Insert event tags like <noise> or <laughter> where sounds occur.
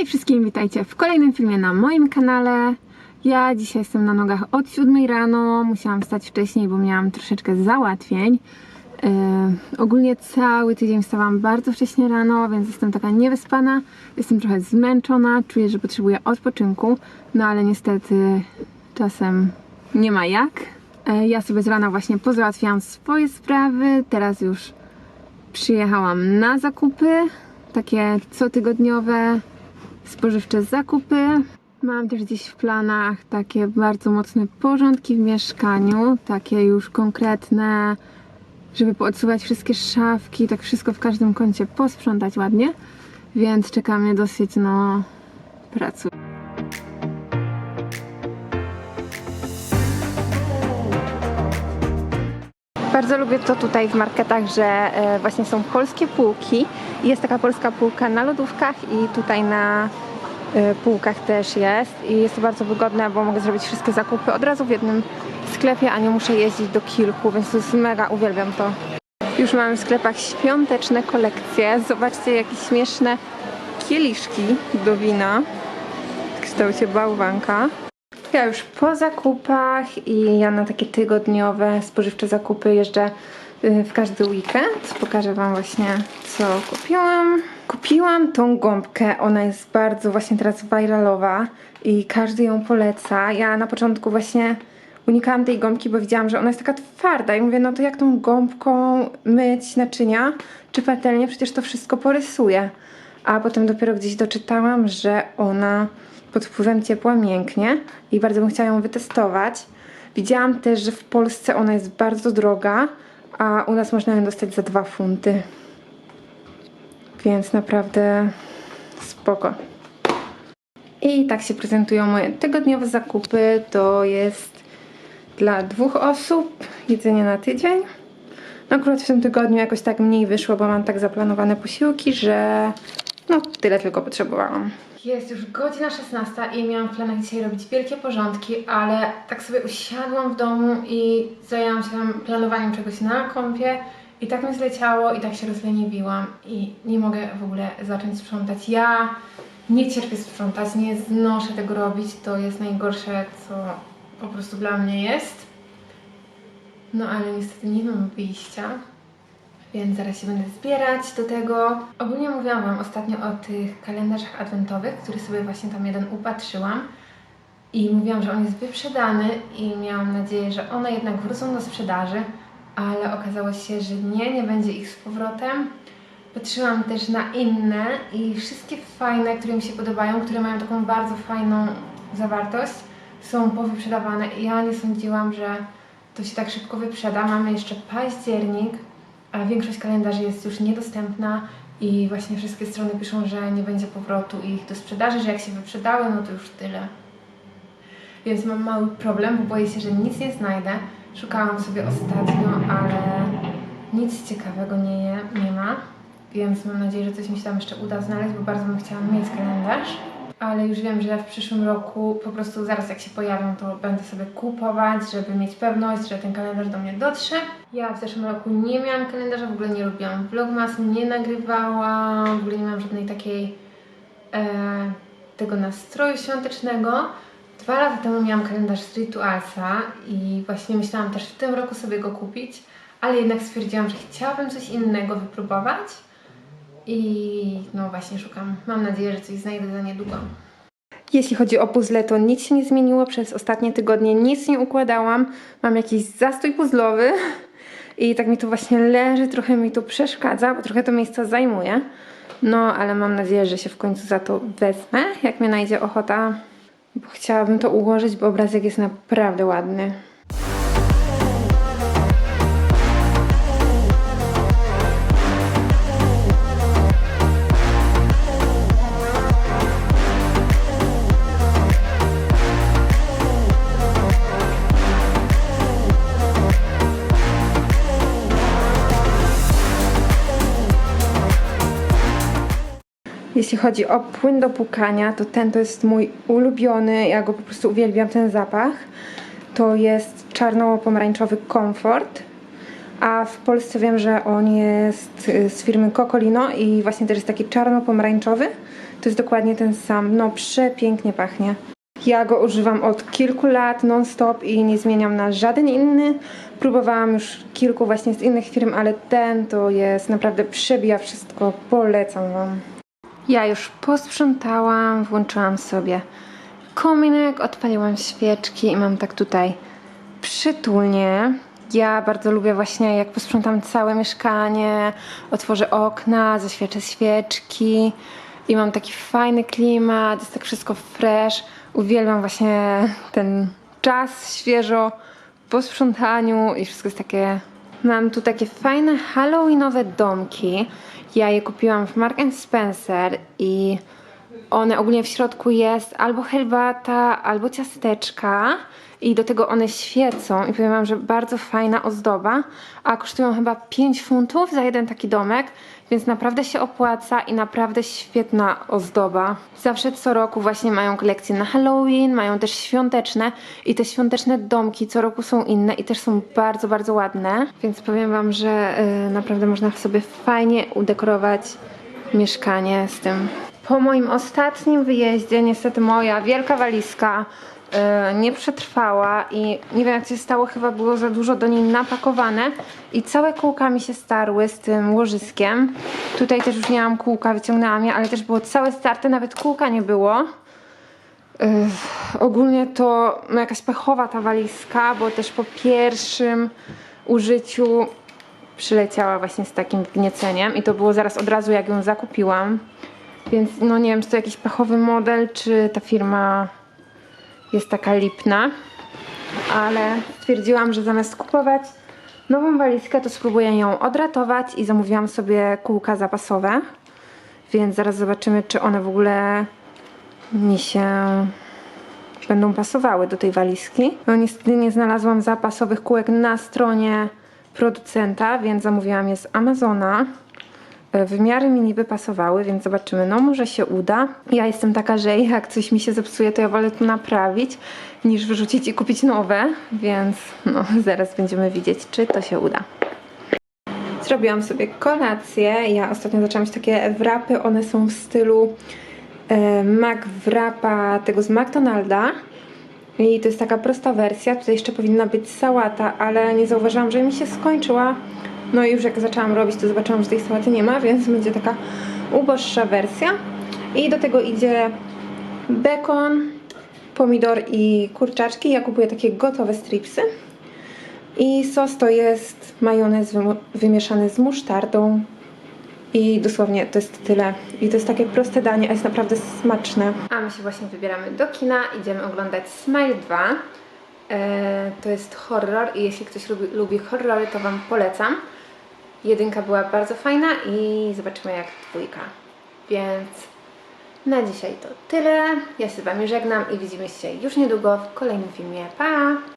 Hej wszystkim, witajcie w kolejnym filmie na moim kanale. Ja dzisiaj jestem na nogach od 7 rano, musiałam wstać wcześniej, bo miałam troszeczkę załatwień. Yy, ogólnie cały tydzień wstawałam bardzo wcześnie rano, więc jestem taka niewyspana, jestem trochę zmęczona, czuję, że potrzebuję odpoczynku, no ale niestety czasem nie ma jak. Yy, ja sobie z rana właśnie pozałatwiałam swoje sprawy, teraz już przyjechałam na zakupy, takie cotygodniowe, spożywcze zakupy. Mam też gdzieś w planach takie bardzo mocne porządki w mieszkaniu, takie już konkretne, żeby poodsuwać wszystkie szafki, tak wszystko w każdym kącie posprzątać ładnie, więc czeka mnie dosyć no pracy. Bardzo lubię to tutaj w marketach, że e, właśnie są polskie półki jest taka polska półka na lodówkach i tutaj na półkach też jest i jest to bardzo wygodne, bo mogę zrobić wszystkie zakupy od razu w jednym sklepie, a nie muszę jeździć do kilku, więc to jest mega, uwielbiam to. Już mamy w sklepach świąteczne kolekcje. Zobaczcie jakie śmieszne kieliszki do wina w kształcie bałwanka. Ja już po zakupach i ja na takie tygodniowe spożywcze zakupy jeżdżę y, w każdy weekend. Pokażę Wam właśnie co kupiłam. Kupiłam tą gąbkę, ona jest bardzo właśnie teraz viralowa i każdy ją poleca. Ja na początku właśnie unikałam tej gąbki, bo widziałam, że ona jest taka twarda i mówię, no to jak tą gąbką myć naczynia czy patelnię, przecież to wszystko porysuje. A potem dopiero gdzieś doczytałam, że ona pod wpływem ciepła mięknie i bardzo bym chciała ją wytestować. Widziałam też, że w Polsce ona jest bardzo droga, a u nas można ją dostać za 2 funty. Więc naprawdę spoko. I tak się prezentują moje tygodniowe zakupy. To jest dla dwóch osób jedzenie na tydzień. No akurat w tym tygodniu jakoś tak mniej wyszło, bo mam tak zaplanowane posiłki, że no tyle tylko potrzebowałam. Jest już godzina 16 i miałam w planach dzisiaj robić wielkie porządki, ale tak sobie usiadłam w domu i zajęłam się planowaniem czegoś na kompie i tak mi zleciało i tak się rozleniwiłam i nie mogę w ogóle zacząć sprzątać. Ja nie cierpię sprzątać, nie znoszę tego robić, to jest najgorsze, co po prostu dla mnie jest. No ale niestety nie mam wyjścia. Więc zaraz się będę zbierać do tego. Ogólnie mówiłam Wam ostatnio o tych kalendarzach adwentowych, który sobie właśnie tam jeden upatrzyłam. I mówiłam, że on jest wyprzedany i miałam nadzieję, że one jednak wrócą do sprzedaży, ale okazało się, że nie, nie będzie ich z powrotem. Patrzyłam też na inne i wszystkie fajne, które mi się podobają, które mają taką bardzo fajną zawartość, są powyprzedawane i ja nie sądziłam, że to się tak szybko wyprzeda. Mamy jeszcze październik, a większość kalendarzy jest już niedostępna i właśnie wszystkie strony piszą, że nie będzie powrotu ich do sprzedaży, że jak się wyprzedały, no to już tyle. Więc mam mały problem, bo boję się, że nic nie znajdę. Szukałam sobie ostatnio, ale nic ciekawego nie, je, nie ma. Więc mam nadzieję, że coś mi się tam jeszcze uda znaleźć, bo bardzo bym chciała mieć kalendarz. Ale już wiem, że w przyszłym roku po prostu zaraz jak się pojawią, to będę sobie kupować, żeby mieć pewność, że ten kalendarz do mnie dotrze. Ja w zeszłym roku nie miałam kalendarza, w ogóle nie robiłam vlogmasu, nie nagrywałam, w ogóle nie miałam żadnej takiej e, tego nastroju świątecznego. Dwa lata temu miałam kalendarz z Ritualsa i właśnie myślałam też w tym roku sobie go kupić, ale jednak stwierdziłam, że chciałabym coś innego wypróbować. I no właśnie szukam. Mam nadzieję, że coś znajdę za niedługo. Jeśli chodzi o puzzle, to nic się nie zmieniło przez ostatnie tygodnie. Nic nie układałam. Mam jakiś zastój puzzlowy i tak mi to właśnie leży, trochę mi to przeszkadza, bo trochę to miejsca zajmuje. No, ale mam nadzieję, że się w końcu za to wezmę, jak mnie najdzie ochota, bo chciałabym to ułożyć, bo obrazek jest naprawdę ładny. Jeśli chodzi o płyn do płukania, to ten to jest mój ulubiony, ja go po prostu uwielbiam, ten zapach. To jest czarno-pomarańczowy komfort, a w Polsce wiem, że on jest y, z firmy Cocolino i właśnie też jest taki czarno-pomarańczowy. To jest dokładnie ten sam, no przepięknie pachnie. Ja go używam od kilku lat non-stop i nie zmieniam na żaden inny. Próbowałam już kilku właśnie z innych firm, ale ten to jest naprawdę przebija wszystko. Polecam Wam. Ja już posprzątałam, włączyłam sobie kominek, odpaliłam świeczki i mam tak tutaj przytulnie. Ja bardzo lubię właśnie jak posprzątam całe mieszkanie, otworzę okna, zaświeczę świeczki i mam taki fajny klimat, jest tak wszystko fresh. Uwielbiam właśnie ten czas świeżo po sprzątaniu i wszystko jest takie... Mam tu takie fajne halloweenowe domki. Ja je kupiłam w Mark Spencer i one ogólnie w środku jest albo herbata, albo ciasteczka i do tego one świecą i powiem wam, że bardzo fajna ozdoba, a kosztują chyba 5 funtów za jeden taki domek, więc naprawdę się opłaca i naprawdę świetna ozdoba. Zawsze co roku właśnie mają kolekcje na Halloween, mają też świąteczne i te świąteczne domki co roku są inne i też są bardzo, bardzo ładne, więc powiem wam, że y, naprawdę można sobie fajnie udekorować mieszkanie z tym. Po moim ostatnim wyjeździe, niestety moja wielka walizka e, nie przetrwała i nie wiem jak się stało, chyba było za dużo do niej napakowane i całe kółka mi się starły z tym łożyskiem. Tutaj też już nie mam kółka, wyciągnęłam je, ale też było całe starte, nawet kółka nie było. Ech, ogólnie to no, jakaś pechowa ta walizka, bo też po pierwszym użyciu przyleciała właśnie z takim wgnieceniem i to było zaraz od razu jak ją zakupiłam. Więc no nie wiem, czy to jakiś pechowy model, czy ta firma jest taka lipna. Ale stwierdziłam, że zamiast kupować nową walizkę, to spróbuję ją odratować i zamówiłam sobie kółka zapasowe. Więc zaraz zobaczymy, czy one w ogóle mi się będą pasowały do tej walizki. No niestety nie znalazłam zapasowych kółek na stronie producenta, więc zamówiłam je z Amazona. E, Wymiary mi niby pasowały, więc zobaczymy. No może się uda. Ja jestem taka, że jak coś mi się zepsuje, to ja wolę to naprawić, niż wyrzucić i kupić nowe, więc no <laughs> zaraz będziemy widzieć, czy to się uda. Zrobiłam sobie kolację. Ja ostatnio zaczęłam mieć takie wrapy. One są w stylu e, Mac wrapa tego z McDonalda. I to jest taka prosta wersja. Tutaj jeszcze powinna być sałata, ale nie zauważyłam, że mi się skończyła. No i już jak zaczęłam robić, to zobaczyłam, że tej sałaty nie ma, więc będzie taka uboższa wersja. I do tego idzie bekon, pomidor i kurczaczki. Ja kupuję takie gotowe stripsy. I sos to jest majonez wymieszany z musztardą. I dosłownie to jest tyle. I to jest takie proste danie, a jest naprawdę smaczne. A my się właśnie wybieramy do kina. Idziemy oglądać Smile 2. E, to jest horror i jeśli ktoś lubi, lubi horrory, to Wam polecam. Jedynka była bardzo fajna i zobaczymy jak dwójka. Więc na dzisiaj to tyle. Ja się z Wami żegnam i widzimy się już niedługo w kolejnym filmie. Pa!